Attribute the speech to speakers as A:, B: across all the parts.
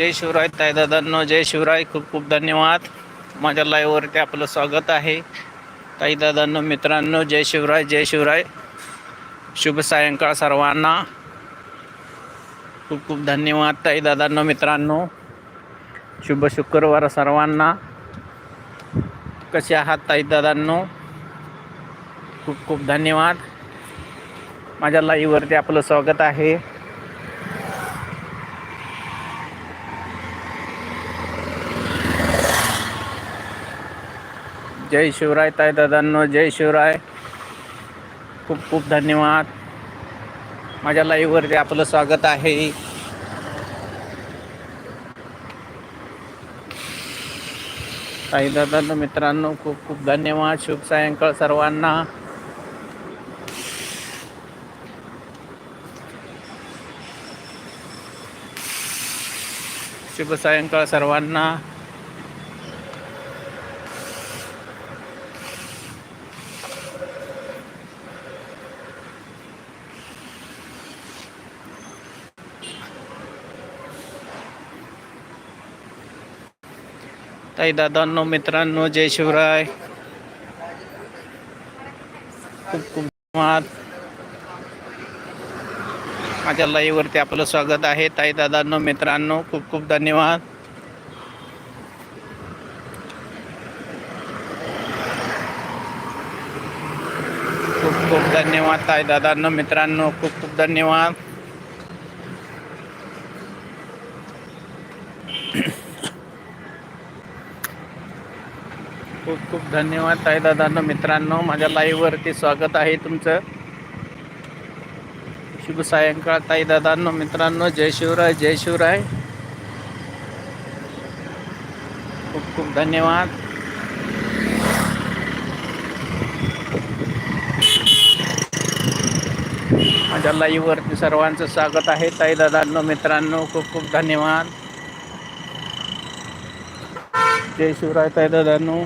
A: जय शिवराय ताईदादांनो जय शिवराय. खूप खूप धन्यवाद. माझ्या लाईव्हवरती आपलं स्वागत आहे. ताईदादांनो मित्रांनो जय शिवराय जय शिवराय. शुभ सायंकाळ सर्वांना. खूप खूप धन्यवाद ताईदादांनो मित्रांनो. शुभ शुक्रवार सर्वांना. कसे आहात ताईदादांनो खूप खूप धन्यवाद. माझ्या लाईव्हवरती आपलं स्वागत आहे. जय शिवराय ताई दादांनो जय शिवराय. खूप खूप धन्यवाद. माझ्या लाईव्हवरती आपलं स्वागत आहे. ताई दादांनो मित्रांनो खूप खूप धन्यवाद. शुभ सायंकाळ सर्वांना. शुभ सायंकाळ सर्वांना. ताई दादांनो मित्रांनो जय शिवराय. खूप खूप धन्यवाद. माझ्या लाईव्हवरती आपलं स्वागत आहे. ताई दादांनो मित्रांनो खूप खूप धन्यवाद. खूप खूप धन्यवाद ताई दादांनो मित्रांनो खूप खूप धन्यवाद खूप खूप धन्यवाद ताई दादांनो मित्रांनो. माझ्या लाईव्हवरती स्वागत आहे तुमचं. शुभ सायंकाळ ताई दादांनो मित्रांनो. जय शिवराय जय शिवराय. खूप खूप धन्यवाद. माझ्या लाईव्हवरती सर्वांचं स्वागत आहे ताई दादांनो मित्रांनो. खूप खूप धन्यवाद. जय शिवराय ताई दादांनो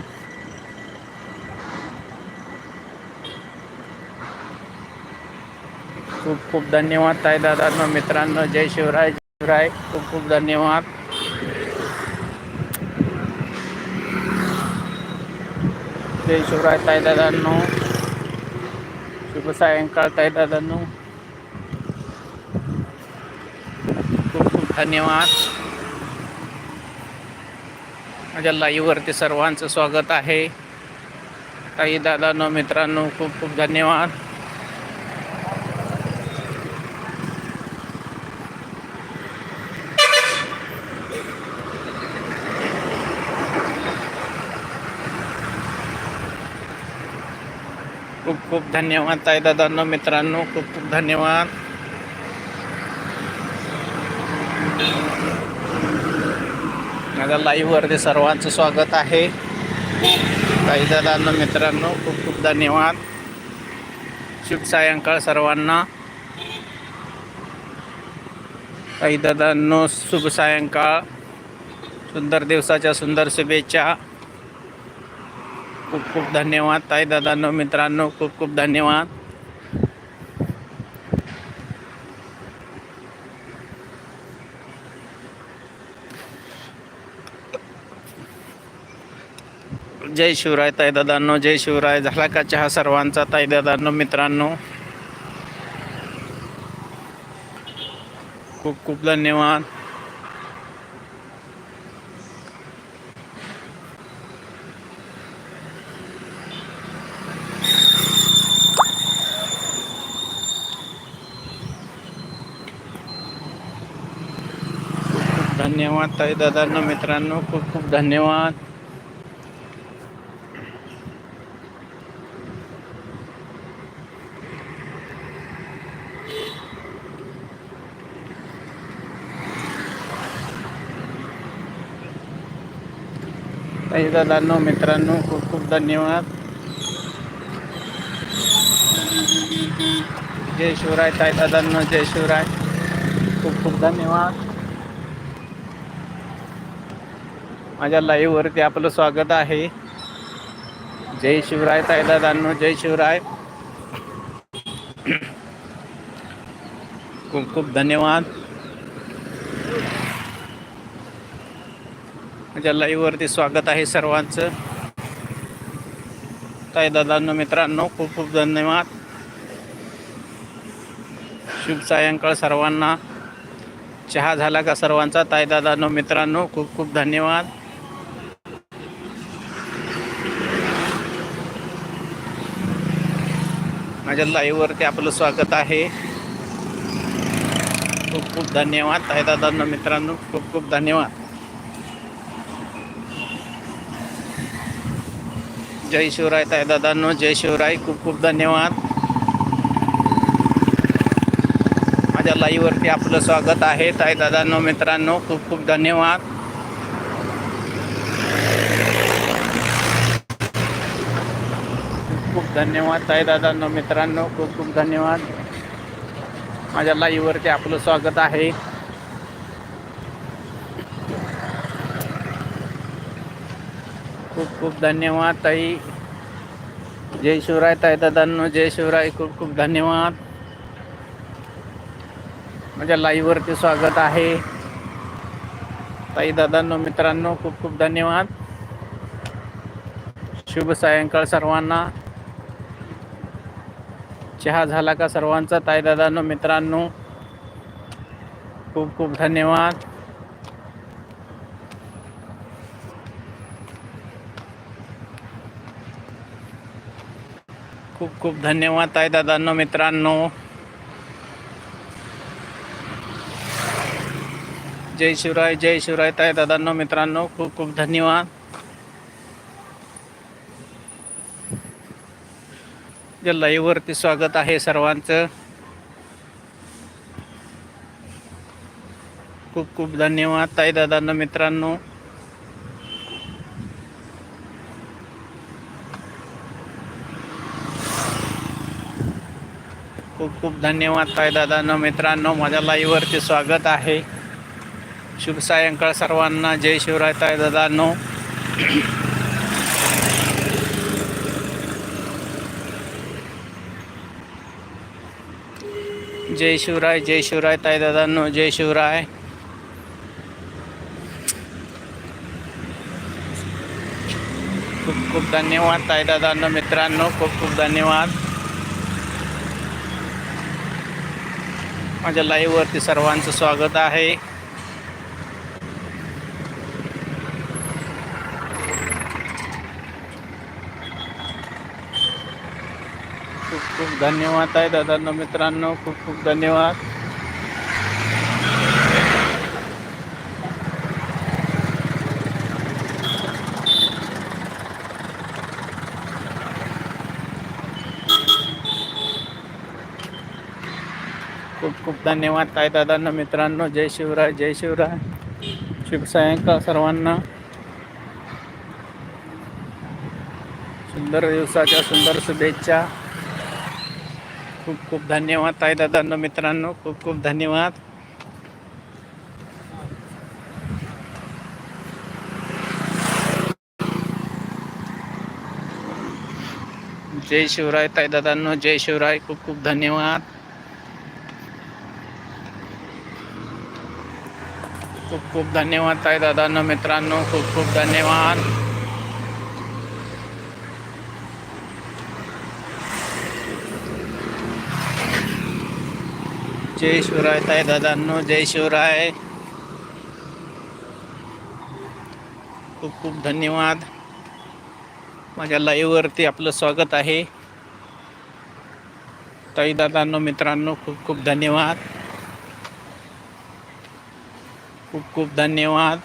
A: खूप खूप धन्यवाद ताई दादांना मित्रांनो जय शिवराय जय शिवराय. खूप खूप धन्यवाद. जय शिवराय ताई दादांनो. शुभ सायंकाळ ताई दादांनो. खूप खूप धन्यवाद. माझ्या लाईव्हवरती सर्वांचं स्वागत आहे. ताई दादांनो मित्रांनो खूप खूप धन्यवाद. खूप धन्यवाद ताई दादांनो मित्रांनो खूप खूप धन्यवाद. माझ्या लाईव्हवरती सर्वांचं स्वागत आहे. ताई दादांनो मित्रांनो खूप खूप धन्यवाद. शुभ सायंकाळ सर्वांना. ताई दादांनो शुभ सायंकाळ. सुंदर दिवसाच्या सुंदर शुभेच्छा. खूप खूप धन्यवाद ताई दादांनो मित्रांनो खूप खूप धन्यवाद. जय शिवराय ताई दादांनो जय शिवराय. झाला का चहा सर्वांचा ताई दादांनो मित्रांनो? खूप खूप धन्यवाद. धन्यवाद ताई दादांना मित्रांनो खूप खूप धन्यवाद. ताई दादांनो मित्रांनो खूप खूप धन्यवाद. जय शिवराय ताई दादांनो जय शिवराय. खूप खूप धन्यवाद. माझ्या लाईव्हवरती आपलं स्वागत आहे. जय शिवराय तायदादांनो जय शिवराय. खूप खूप धन्यवाद. माझ्या लाईव्हवरती स्वागत आहे सर्वांचं. ताई दादांनो मित्रांनो खूप खूप धन्यवाद. शुभ सायंकाळ सर्वांना. चहा झाला का सर्वांचा? ताई दादांनो मित्रांनो खूप खूप धन्यवाद. माझ्या लाईव्हवरती आपलं स्वागत आहे. खूप खूप धन्यवाद. ताई मित्रांनो खूप खूप धन्यवाद. जय शिवराय ताई दादांनो जय शिवराय खूप खूप धन्यवाद. माझ्या लाईव्हवरती आपलं स्वागत आहे. ताई दादांनो मित्रांनो खूप खूप धन्यवाद खूप खूप धन्यवाद ताई दादांनो मित्रांनो खूप खूप धन्यवाद. माझ्या लाईव्हवरती आपलं स्वागत आहे. खूप खूप धन्यवाद ताई. जय शिवराय ताई दादांनो जय शिवराय खूप खूप धन्यवाद. माझ्या लाईव्हवरती स्वागत आहे. ताई दादांनो मित्रांनो खूप खूप धन्यवाद. शुभ सायंकाळ सर्वांना. चहा झाला का सर्वांचा? ताईदादांनो मित्रांनो खूप खूप धन्यवाद. खूप खूप धन्यवाद ताई दादांनो मित्रांनो. जय शिवराय जय शिवराय ताई दादांनो मित्रांनो खूप खूप धन्यवाद. या लाईव्हवरती स्वागत आहे सर्वांचं. खूप खूप धन्यवाद ताई दादांना मित्रांनो. खूप खूप धन्यवाद ताई दादांना मित्रांनो. माझ्या लाईव्हवरती स्वागत आहे. शुभ सायंकाळ सर्वांना. जय शिवराय ताई दादांनो जय शिवराय जय शिवराय ताई दादांनो जय शिवराय. खूप खूप धन्यवाद ताई दादांनो मित्रांनो खूप खूप धन्यवाद. माझ्या लाईव्हवरती सर्वांचं स्वागत आहे खूप खूप धन्यवाद आहे दादांनो मित्रांनो खूप खूप धन्यवाद. खूप खूप धन्यवाद काय दादांना मित्रांनो जय शिवराय जय शिवराय. शुभ सायंकाळ सर्वांना. सुंदर दिवसाच्या सुंदर शुभेच्छा. खूप खूप धन्यवाद ताई दादांनो, मित्रांनो खूप खूप धन्यवाद. जय शिवराय ताई दादांनो, जय शिवराय खूप खूप धन्यवाद. खूप खूप धन्यवाद ताई दादांनो, मित्रांनो खूप खूप धन्यवाद. जय शिवराय ताय दादांनो जय शिवराय. खूप खूप धन्यवाद. माझ्या लाईव्हवरती आपलं स्वागत आहे. ताई दादांनो मित्रांनो खूप खूप धन्यवाद. खूप खूप धन्यवाद.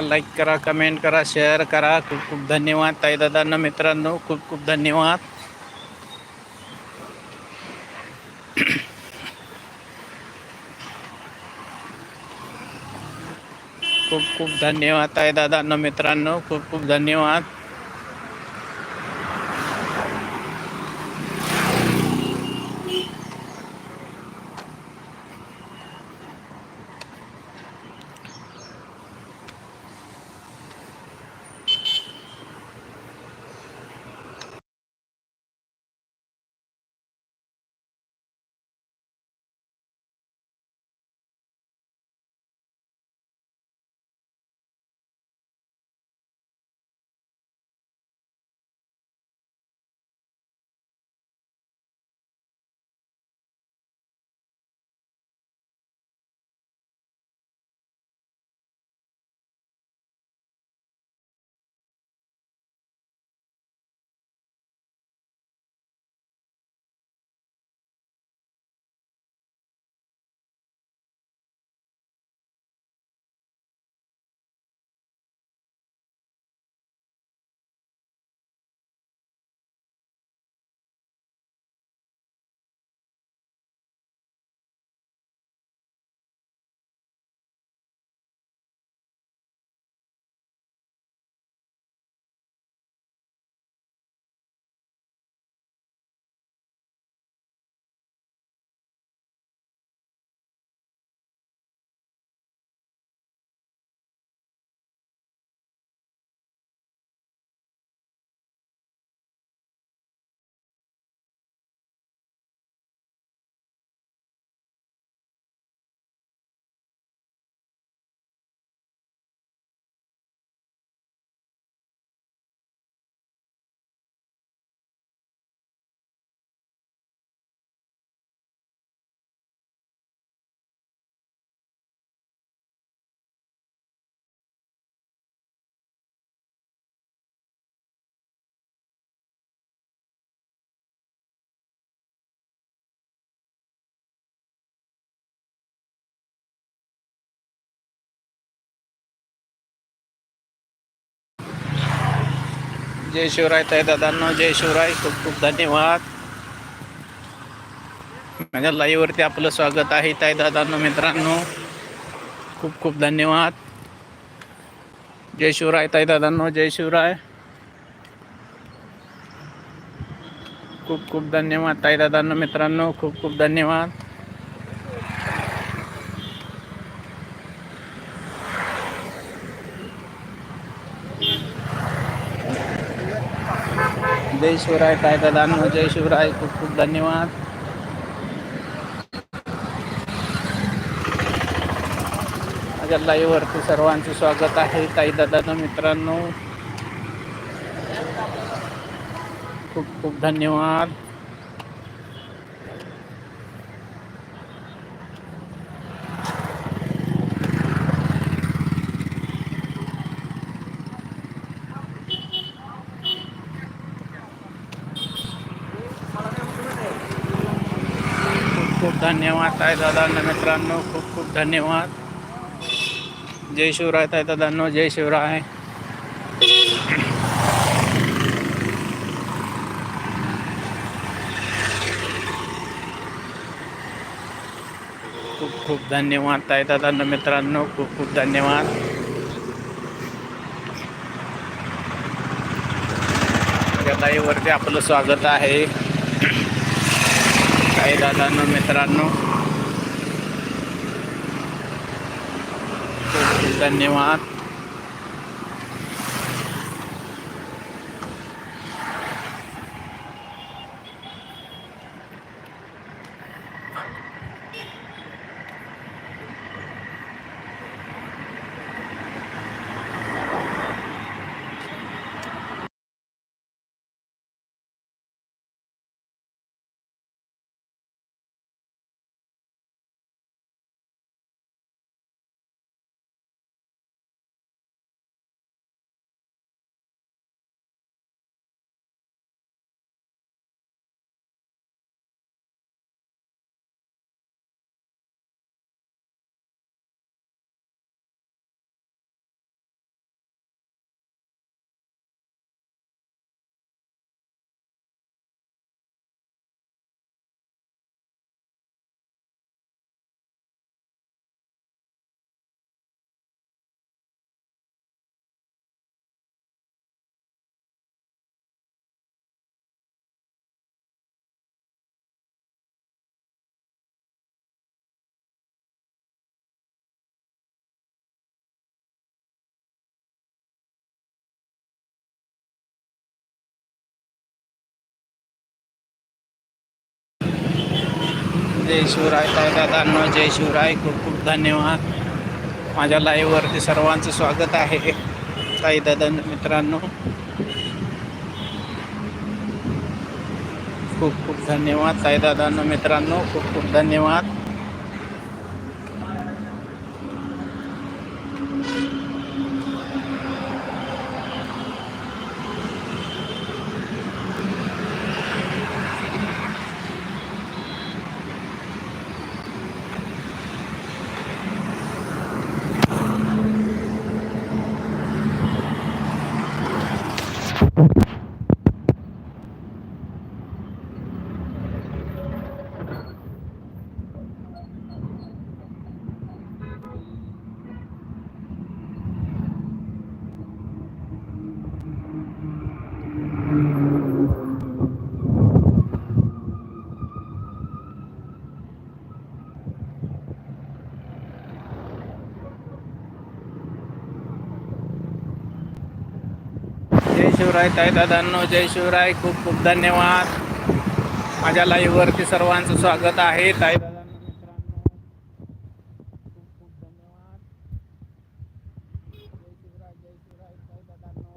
A: लाईक करा कमेंट करा शेअर करा. खूप खूप धन्यवाद ताई दादांना, मित्रांनो. खूप खूप धन्यवाद. खूप खूप धन्यवाद ताई दादांना, मित्रांनो. खूप खूप धन्यवाद. जय शिवराय ताई दादांनो जय शिवराय. खूप खूप धन्यवाद. माझ्या लाईव्हवरती आपलं स्वागत आहे ताई दादांनो मित्रांनो. खूप खूप धन्यवाद. जय शिवराय ताई दादांनो जय शिवराय. खूप खूप धन्यवाद ताई दादांनो मित्रांनो. खूप खूप धन्यवाद. जय शिवराय ताई दानव हो? जय शिवराय खूप खूप धन्यवाद. माझ्या लाईव्हवरती सर्वांचे स्वागत आहे ताई दादा मित्रांनो. खूप खूप धन्यवाद. खूप धन्यवाद ताई दादांना मित्रांनो. खूप खूप धन्यवाद. जय शिवराय ताई दादांनो. जय शिवराय. खूप खूप धन्यवाद ताई दादांना मित्रांनो. खूप खूप धन्यवाद. या लाईव्हवरती आपलं स्वागत आहे. ताई दादांनो मित्रांनो. धन्यवाद. जय शिवराय दादांनो जय शिवराय. खूप खूप धन्यवाद. माझ्या लाईव्हवरती सर्वांचं स्वागत आहे. ताई दादा मित्रांनो. खूप खूप धन्यवाद ताई दादांनो मित्रांनो. खूप खूप धन्यवाद जय शिवराय ताई दादांनो जय शिवराय खूप खूप धन्यवाद. माझ्या लाईव्हवरती सर्वांचं स्वागत आहे. ताई दादांनो मित्रांनो खूप खूप धन्यवाद जय शिवराय जय शिवराय ताई दादांनो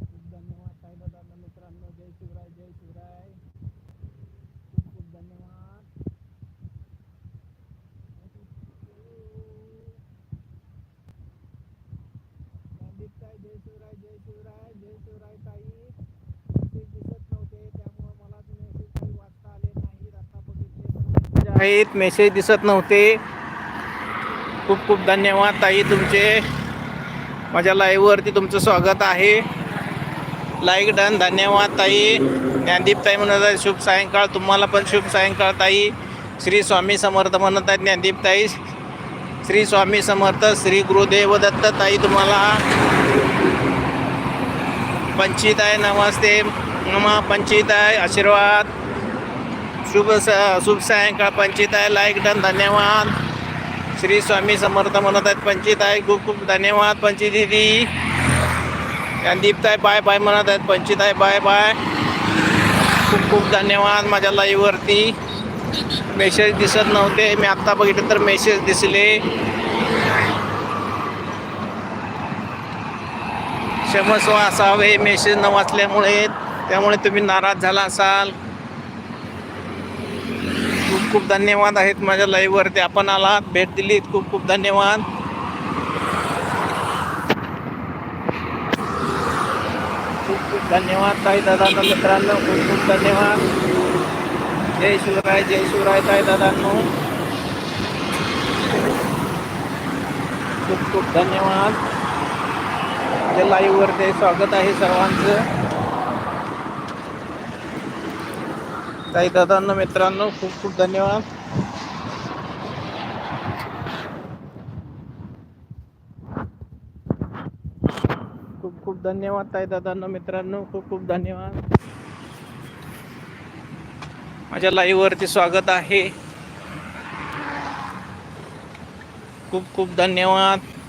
A: खूप धन्यवाद ताई दादांनो मित्रांनो जय शिवराय जय शिवराय शिवराय जय शिवराय जय शिवराय ताई दिसत नव्हते त्यामुळे मला मेसेज काही वाचता आले बघितले आहेत मेसेज दिसत नव्हते. खूप खूप धन्यवाद ताई तुमचे. माझ्या लाईव्हवरती तुमचं स्वागत आहे. लाईक डन धन्यवाद ताई. ज्ञानदीप ताई म्हणत आहे शुभ सायंकाळ. तुम्हाला पण शुभ सायंकाळ ताई. श्री स्वामी समर्थ म्हणत आहेत ज्ञानदीप ताई. श्री स्वामी समर्थ श्री गुरुदेव दत्त ताई तुम्हाला. पंचित आहे नमस्ते नम पंचित आहे आशीर्वाद. शुभ स शुभ सायंकाळ पंचित आहे लाईक डन धन्यवाद. श्री स्वामी समर्थ म्हणत आहेत पंचित खूप खूप धन्यवाद पंचित दिदी. ज्ञानदीप बाय बाय म्हणत आहेत पंचित आहे बाय बाय खूप खूप धन्यवाद माझ्या लाईव्हवरती मेसेज दिसत नव्हते मी आत्ता बघितलं तर मेसेज दिसले. क्षमस्व असावे मेसेज न वाचल्यामुळे त्यामुळे तुम्ही नाराज झाला असाल. खूप खूप धन्यवाद आहेत माझ्या लाईव्हवरती. आपण आलात भेट दिलीत. खूप खूप धन्यवाद. खूप खूप धन्यवाद ताई दादांना मित्रांनो खूप खूप धन्यवाद. जय शिवराय जय शिवराय ताई दादांनो. खूप खूप धन्यवाद. माझ्या लाईव्हवर ते स्वागत आहे सर्वांचं. ताई दादांना मित्रांनो खूप खूप धन्यवाद. खूप खूप धन्यवाद ताई दादांना मित्रांनो खूप खूप धन्यवाद. माझ्या लाईव्हवरती स्वागत आहे. खूप खूप धन्यवाद.